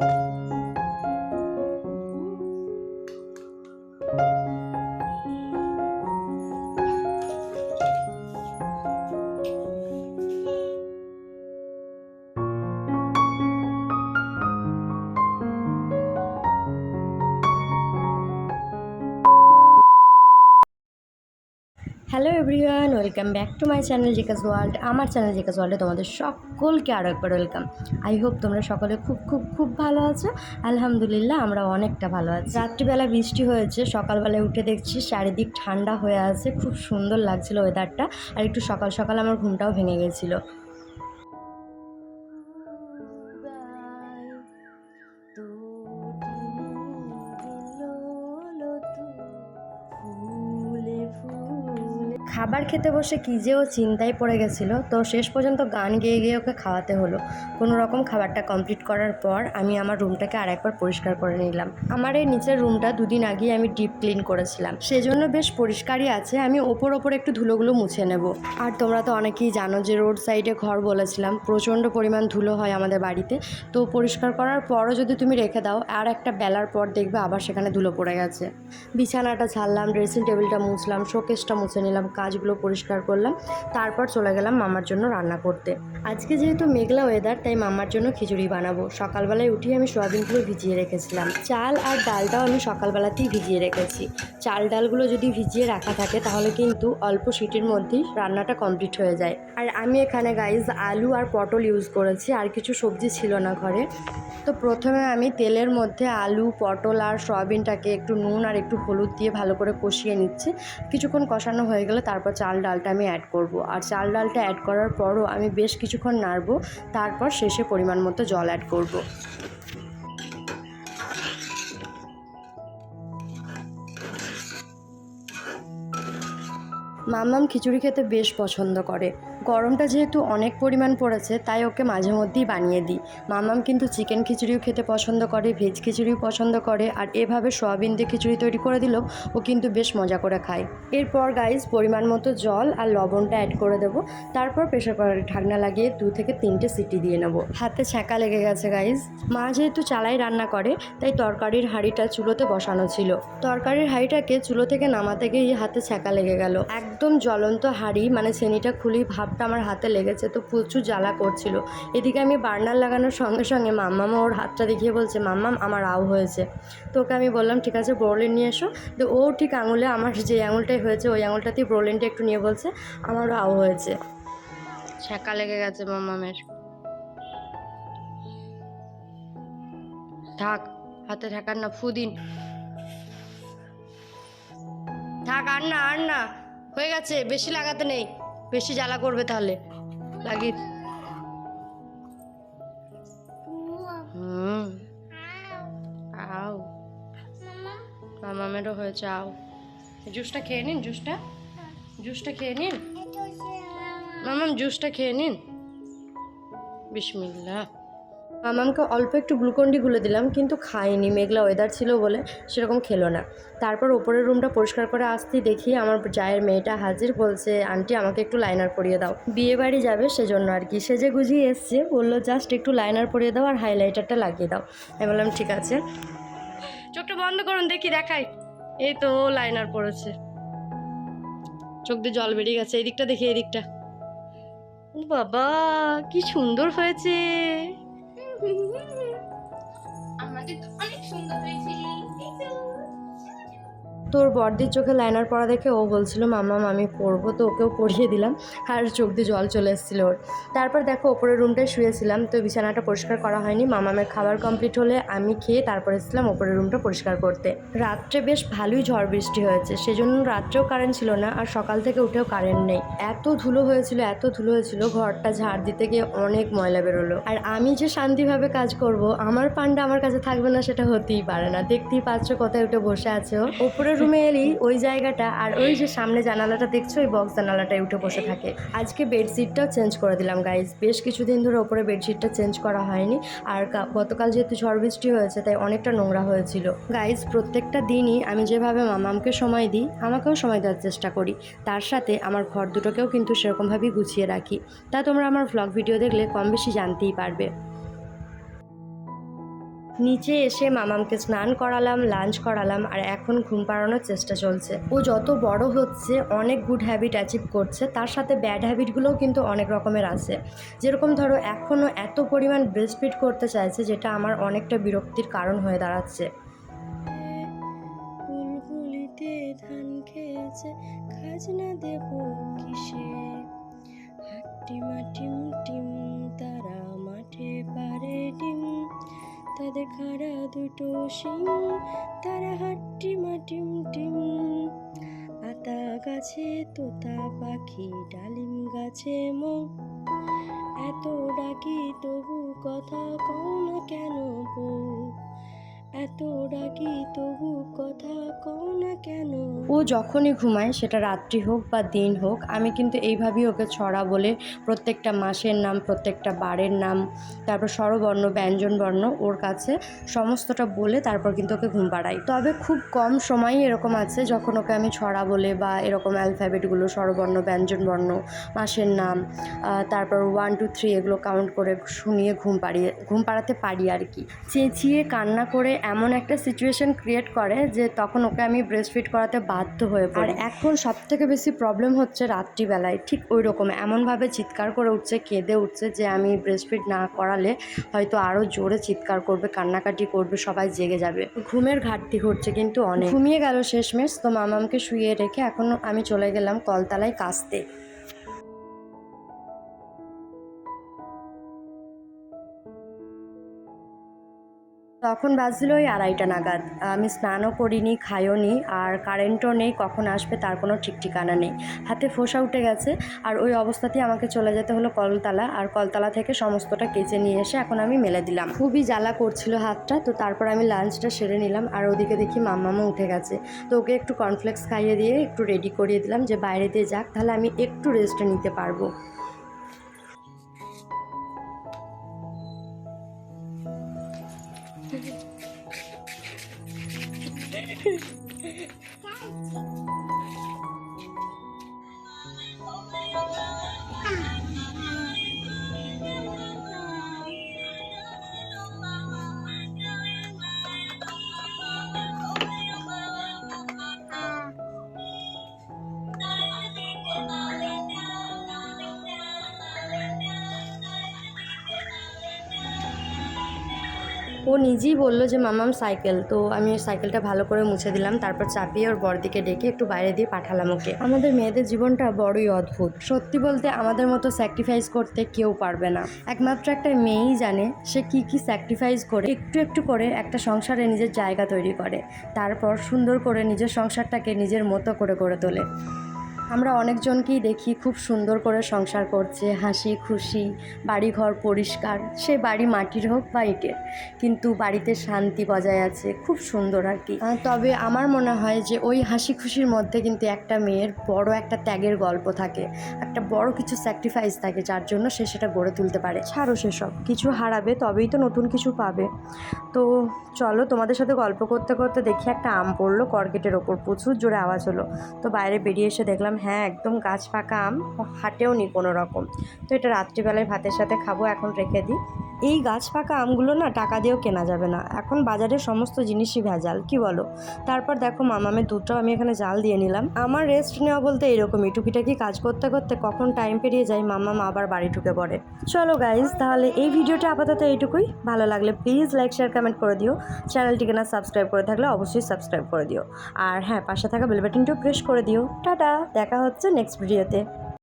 う。welcome back to my channel Jikas World. আমার channel জিকাস ওয়ার্ল্ডে তোমাদের সকলকে আরও একবার ওয়েলকাম। আই হোপ তোমরা সকলে খুব খুব খুব ভালো আছো। আলহামদুলিল্লাহ, আমরা অনেকটা ভালো আছি। রাত্রিবেলা বৃষ্টি হয়েছে, সকালবেলায় উঠে দেখছি চারিদিক ঠান্ডা হয়ে আছে, খুব সুন্দর লাগছিল ওয়েদারটা আর একটু সকাল সকাল আমার ঘুমটাও ভেঙে গেছিল। খেতে বসে কী যে ও চিন্তায় পড়ে গেছিল, তো শেষ পর্যন্ত গান গেয়ে গিয়ে ওকে খাওয়াতে হলো। কোনো রকম খাবারটা কমপ্লিট করার পর আমি আমার রুমটাকে আর একবার পরিষ্কার করে নিলাম। আমার এই নিচের রুমটা দুদিন আগেই আমি ডিপ ক্লিন করেছিলাম। সেজন্য বেশ পরিষ্কারই আছে, আমি ওপর ওপর একটু ধুলোগুলো মুছে নেব। আর তোমরা তো অনেকেই জানো যে রোড সাইডে ঘর বলেছিলাম, প্রচণ্ড পরিমাণ ধুলো হয় আমাদের বাড়িতে। তো পরিষ্কার করার পরও যদি তুমি রেখে দাও, আর একটা বেলার পর দেখবে আবার সেখানে ধুলো পড়ে গেছে। বিছানাটা ছাড়লাম ড্রেসিং টেবিলটা মুছলাম শোকেসটা মুছে নিলাম, কাজগুলো পরিষ্কার করলাম, তারপর চলে গেলাম মামার জন্য রান্না করতে। আজকে যেহেতু মেঘলা ওয়েদার তাই মামার জন্য খিচুড়ি বানাবো। সকালবেলায় উঠে আমি সোয়াবিনগুলো ভিজিয়ে রেখেছিলাম। চাল আর ডালটাও আমি সকালবেলাতেই ভিজিয়ে রেখেছি। চাল ডালগুলো যদি ভিজিয়ে রাখা থাকে, তাহলে কিন্তু অল্প সিটির মধ্যেই রান্নাটা কমপ্লিট হয়ে যায়। আর আমি এখানে গাইজ আলু আর পটল ইউজ করেছি, আর কিছু সবজি ছিল না ঘরে। তো প্রথমে আমি তেলের মধ্যে আলু, পটল আর সয়াবিনটাকে একটু নুন আর একটু হলুদ দিয়ে ভালো করে কষিয়ে নিচ্ছি। কিছুক্ষণ কষানো হয়ে গেলে তারপর চাল ডালটা আমি অ্যাড করব। আর চাল ডালটা অ্যাড করার পরও আমি বেশ কিছুক্ষণ নাড়ব, তারপর শেষে পরিমাণ মতো জল অ্যাড করব। মাম্মাম খিচুড়ি খেতে বেশ পছন্দ করে। গরমটা যেহেতু অনেক পরিমাণ পড়েছে, তাই ওকে মাঝে মধ্যেই বানিয়ে দিই। মাম্মাম কিন্তু চিকেন খিচুড়িও খেতে পছন্দ করে, ভেজ খিচুড়িও পছন্দ করে, আর এভাবে সয়াবিন দিয়ে খিচুড়ি তৈরি করে দিলেও ও কিন্তু বেশ মজা করে খায়। এরপর গাইস পরিমাণ মতো জল আর লবণটা অ্যাড করে দেবো। তারপর প্রেশার কুকারে ঢাকনা লাগিয়ে দু থেকে তিনটে সিটি দিয়ে নেব। হাতে ছ্যাঁকা লেগে গেছে গাইস মা যেহেতু চালাই রান্না করে, তাই তরকারির হাঁড়িটা চুলোতে বসানো ছিল। তরকারির হাঁড়িটাকে চুলো থেকে নামাতে গিয়ে হাতে ছ্যাঁকা লেগে গেল। একদম জ্বলন্ত হাঁড়ি মানে চেনিটা খুলি, ভাবটা আমার হাতে লেগেছে, তো প্রচুর জ্বালা করছিল। এদিকে আমি বার্নার লাগানোর সঙ্গে সঙ্গে মাম্মামা ওর হাতটা দেখিয়ে বলছে, মাম্মাম, আমার আও হয়েছে। তো ওকে আমি বললাম, ঠিক আছে, ব্রোলিন নিয়ে এসো। তো ও ঠিক আঙুলে, আমার যে আঙুলটাই হয়েছে, ওই আঙুলটাতেই ব্রোলিনটা একটু নিয়ে বলছে, আমারও আও হয়েছে। ছ্যাঁকা লেগে গেছে মাম্মামের। থাক, হাতে থাকার না ফুদিন। থাক আর না আর না হয়ে গেছে, বেশি লাগাতে নেই। বেশি জ্বালা করবে তাহলে। লাগি হুম। আও। মামামেরও হয়েছে, আও। জুসটা খেয়ে নিন, জুসটা। জুসটা খেয়ে নিন। মামাম, জুসটা খেয়ে নিন। বিসমিল্লা মামামকে অল্প একটু গ্লুকন্ডি গুলে দিলাম, কিন্তু খাইনি, মেঘলা ওয়েদার ছিল বলে সেরকম খেলো না। তারপর ওপরের রুমটা পরিষ্কার করে আসতেই দেখি আমার জায়ের মেয়েটা হাজির বলছে, আন্টি, আমাকে একটু লাইনার পরিয়ে দাও। বিয়ে বাড়ি যাবে সেজন্য আর কি। সেজে গুজিয়ে এসছে, বলল, জাস্ট একটু লাইনার পরিয়ে দাও আর হাইলাইটারটা লাগিয়ে দাও। আমি বললাম, ঠিক আছে। চোখটা বন্ধ করুন, দেখি দেখাই। এই তো লাইনার পড়েছে চোখ দিয়ে জল বেরিয়ে গেছে এই দিকটা দেখি এই দিকটা বাবা, কি সুন্দর হয়েছে। আমাদের তো অনেক সুন্দর হয়েছে তোর বড়দির চোখে লাইনার পরা দেখে ও বলছিল, মাম্মা, আমি পরবো তো, ওকেও পরিয়ে দিলাম। আর চোখ দিয়ে জল চলে এসেছিল ওর। তারপর দেখো, ওপরের রুমটায় শুয়েছিলাম, তো বিছানাটা পরিষ্কার করা হয়নি। মামামের খাবার কমপ্লিট হলে আমি খেয়ে তারপর এসেছিলাম ওপরের রুমটা পরিষ্কার করতে। রাত্রে বেশ ভালোই ঝড় বৃষ্টি হয়েছে, সেজন্য রাত্রেও কারেন্ট ছিল না, আর সকাল থেকে উঠেও কারেন্ট নেই। এত ধুলো হয়েছিল, এত ধুলো হয়েছিল, ঘরটা ঝাড় দিতে গিয়ে অনেক ময়লা বেরোলো। আর আমি যে শান্তিভাবে কাজ করব, আমার পান্ডা আমার কাছে থাকবে না, সেটা হতেই পারে না। দেখতেই পাচ্ছ কোথায় উঠে বসে আছে ওপরের রুমে এলেই ওই জায়গাটা আর ওই যে সামনে জানালাটা দেখছ ওই বক্স জানালাটায় উঠে বসে থাকে। আজকে বেডশিটটাও চেঞ্জ করে দিলাম গাইজ বেশ কিছুদিন ধরে ওপরে বেডশিটটা চেঞ্জ করা হয়নি। আর গতকাল যেহেতু ঝড় বৃষ্টি হয়েছে তাই অনেকটা নোংরা হয়েছিল। গাইজ প্রত্যেকটা দিনই আমি যেভাবে মামামকে সময় দিই আমাকেও সময় দেওয়ার চেষ্টা করি। তার সাথে আমার ঘর দুটোকেও কিন্তু সেরকমভাবেই গুছিয়ে রাখি। তা তোমরা আমার ভ্লগ ভিডিও দেখলে কম বেশি জানতেই পারবে। নিচে এসে মামামকে স্নান করালাম, লাঞ্চ করালাম আর এখন ঘুম পাড়ানোর চেষ্টা চলছে। ও যত বড় হচ্ছে, অনেক গুড হ্যাবিট অ্যাচিভ করছে, তার সাথে ব্যাড হ্যাবিটগুলোও কিন্তু অনেক রকমের আছে। যেরকম ধরো এখনও এত পরিমাণ ব্রেস্ট ফিট করতে চাইছে, যেটা আমার অনেকটা বিরক্তির কারণ হয়ে দাঁড়াচ্ছে। ধান খেয়েছে, খাজনা দেব কিসে? দুটো সিং তারা হাট্টি মাটিম টিম আতা গাছে, তোতা পাখি, ডালিম গাছে মৌ। এত ডাকি তবু কথা কও না কেন বউ এত ডাকি তবু কথা কও না কেন? ও যখনই ঘুমায়, সেটা রাত্রি হোক বা দিন হোক, আমি কিন্তু এইভাবেই ওকে ছড়া বলে প্রত্যেকটা মাসের নাম, প্রত্যেকটা বারের নাম, তারপর স্বরবর্ণ, ব্যঞ্জনবর্ণ ওর কাছে সমস্তটা বলে তারপর কিন্তু ওকে ঘুম পাড়াই। তবে খুব কম সময়ই এরকম আছে যখন ওকে আমি ছড়া বলে বা এরকম অ্যালফাবেটগুলো, স্বরবর্ণ, ব্যঞ্জনবর্ণ, মাসের নাম তারপর ওয়ান টু থ্রি এগুলো কাউন্ট করে শুনিয়ে ঘুম পাড়িয়ে, ঘুম পাড়াতে পারি আর কি। চেঁচিয়ে, কান্না করে এমন একটা সিচুয়েশন ক্রিয়েট করে যে তখন ওকে আমি ব্রেস্ট ফিট করাতে বাধ্য হয়ে পড়ি। আর এখন সব থেকে বেশি প্রবলেম হচ্ছে রাত্রিবেলায়। ঠিক ওই রকম এমনভাবে চিৎকার করে উঠছে কেঁদে উঠছে যে আমি ব্রেস্ট ফিট না করালে হয়তো আরও জোরে চিৎকার করবে কান্নাকাটি করবে সবাই জেগে যাবে। ঘুমের ঘাটতি ঘটছে কিন্তু অনেক। ঘুমিয়ে গেল শেষমেশ তো মামামকে শুয়ে রেখে এখন আমি চলে গেলাম কলতলায় কাস্তে তখন বাজছিল ওই আড়াইটা নাগাদ। আমি স্নানও করিনি, খাইও নি, আর কারেন্টও নেই, কখন আসবে তার কোনো ঠিক ঠিকানা নেই। হাতে ফোসা উঠে গেছে, আর ওই অবস্থাতেই আমাকে চলে যেতে হলো কলতলা, আর কলতলা থেকে সমস্তটা কেচে নিয়ে এসে এখন আমি মেলে দিলাম। খুবই জ্বালা করছিল হাতটা, তো তারপর আমি লাঞ্চটা সেরে নিলাম, আর ওদিকে দেখি মাম্মামও উঠে গেছে। তো ওকে একটু কর্নফ্লেক্স খাইয়ে দিয়ে একটু রেডি করিয়ে দিলাম যে বাইরে দিয়ে যাক, তাহলে আমি একটু রেস্ট নিতে পারব। guys. ও নিজেই বলল যে, মামাম, সাইকেল। তো আমি সাইকেলটা ভালো করে মুছে দিলাম, তারপর চাপিয়ে ওর বরদিকে ডেকে একটু বাইরে দিয়ে পাঠালাম ওকে। আমাদের মেয়েদের জীবনটা বড়ই অদ্ভুত। সত্যি বলতে আমাদের মতো স্যাক্রিফাইস করতে কেউ পারবে না। একমাত্র একটা মেয়েই জানে সে কি কি স্যাক্রিফাইস করে, একটু একটু করে একটা সংসারে নিজের জায়গা তৈরি করে, তারপর সুন্দর করে নিজের সংসারটাকে নিজের মতো করে গড়ে তোলে। আমরা অনেকজনকেই দেখি খুব সুন্দর করে সংসার করছে, হাসি, খুশি, বাড়িঘর পরিষ্কার, সে বাড়ি মাটির হোক বা ইটের, কিন্তু বাড়িতে শান্তি বজায় আছে, খুব সুন্দর আর কি। তবে আমার মনে হয় যে ওই হাসি খুশির মধ্যে কিন্তু একটা মেয়ের বড় একটা ত্যাগের গল্প থাকে, একটা বড় কিছু স্যাক্রিফাইস থাকে যার জন্য সে সেটা গড়ে তুলতে পারে। ছাড়ো সেসব, কিছু হারাবে, তবেই তো নতুন কিছু পাবে। তো চলো তোমাদের সাথে গল্প করতে করতে দেখি একটা আম পড়ল কর্কেটের ওপর, প্রচুর জোরে আওয়াজ হলো। তো বাইরে বেরিয়ে এসে দেখলাম হ্যাঁ একদম গাছ পাকা আম, হাটেও নি কোনো রকম তো এটা রাত্রিবেলায় ভাতের সাথে খাব, এখন রেখে দিই। এই গাছ পাকা আমগুলো না টাকা দিয়েও কেনা যাবে না। এখন বাজারে সমস্ত জিনিসই ভেজাল, কি বলো? তারপর দেখো মামামের দুধটাও আমি এখানে জাল দিয়ে নিলাম। আমার রেস্ট নেওয়া বলতে এরকমই, টুকিটাকি কাজ করতে করতে কখন টাইম পেরিয়ে যায় মামাম আবার বাড়ি ঢুকে পড়ে। চলো গাইজ তাহলে এই ভিডিওটা আপাতত এইটুকুই। ভালো লাগলে প্লিজ লাইক শেয়ার কমেন্ট করে দিও। চ্যানেলটিকে না সাবস্ক্রাইব করে থাকলে অবশ্যই সাবস্ক্রাইব করে দিও। আর হ্যাঁ পাশে থাকা বেল বাটনটিও প্রেস করে দিও। টাটা, দেখা হচ্ছে নেক্সট ভিডিওতে